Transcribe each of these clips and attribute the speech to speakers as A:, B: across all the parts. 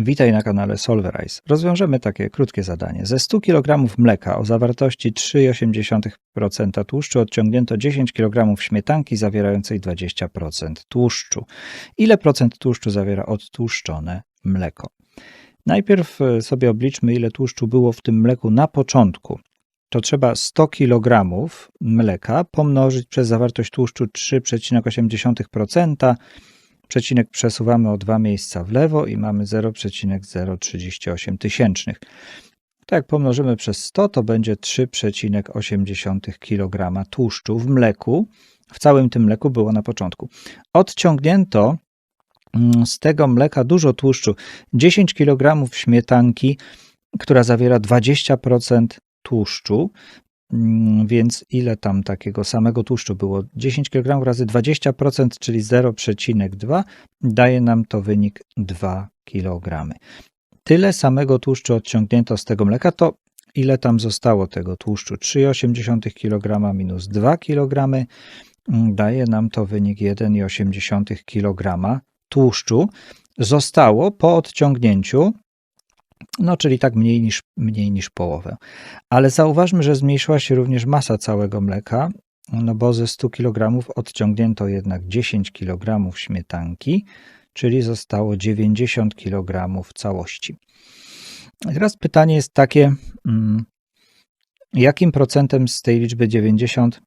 A: Witaj na kanale Solverize. Rozwiążemy takie krótkie zadanie. Ze 100 kg mleka o zawartości 3,8% tłuszczu odciągnięto 10 kg śmietanki zawierającej 20% tłuszczu. Ile procent tłuszczu zawiera odtłuszczone mleko? Najpierw e, sobie obliczmy, ile tłuszczu było w tym mleku na początku. To trzeba 100 kg mleka pomnożyć przez zawartość tłuszczu 3,8%, Przecinek przesuwamy o dwa miejsca w lewo i mamy 0,038 tysięcznych. Tak jak pomnożymy przez 100, to będzie 3,8 kg tłuszczu w mleku. W całym tym mleku było na początku. Odciągnięto mm, z tego mleka dużo tłuszczu. 10 kg śmietanki, która zawiera 20% tłuszczu. Mm, Więc ile tam takiego samego tłuszczu było? 10 kg razy 20%, czyli 0,2 daje nam to wynik 2 kg. Tyle samego tłuszczu odciągnięto z tego mleka, to ile tam zostało tego tłuszczu? 3,8 kg minus 2 kg mm, daje nam to wynik 1,8 kg tłuszczu. Zostało po odciągnięciu no, czyli tak mniej niż, mniej niż połowę. Ale zauważmy, że zmniejszyła się również masa całego mleka, no bo ze 100 kg odciągnięto jednak 10 kg śmietanki, czyli zostało 90 kg całości. Teraz pytanie jest takie, mm, jakim procentem z tej liczby 90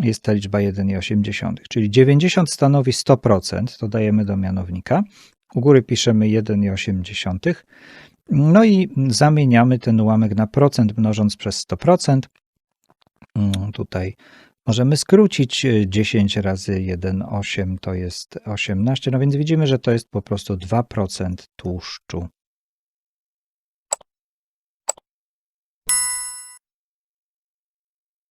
A: jest ta liczba 1,8? Czyli 90 stanowi 100%, to dajemy do mianownika. U góry piszemy 1,8. No i zamieniamy ten ułamek na procent, mnożąc przez 100%. Mm, Tutaj możemy skrócić 10 razy 1,8 to jest 18, no więc widzimy, że to jest po prostu 2% tłuszczu.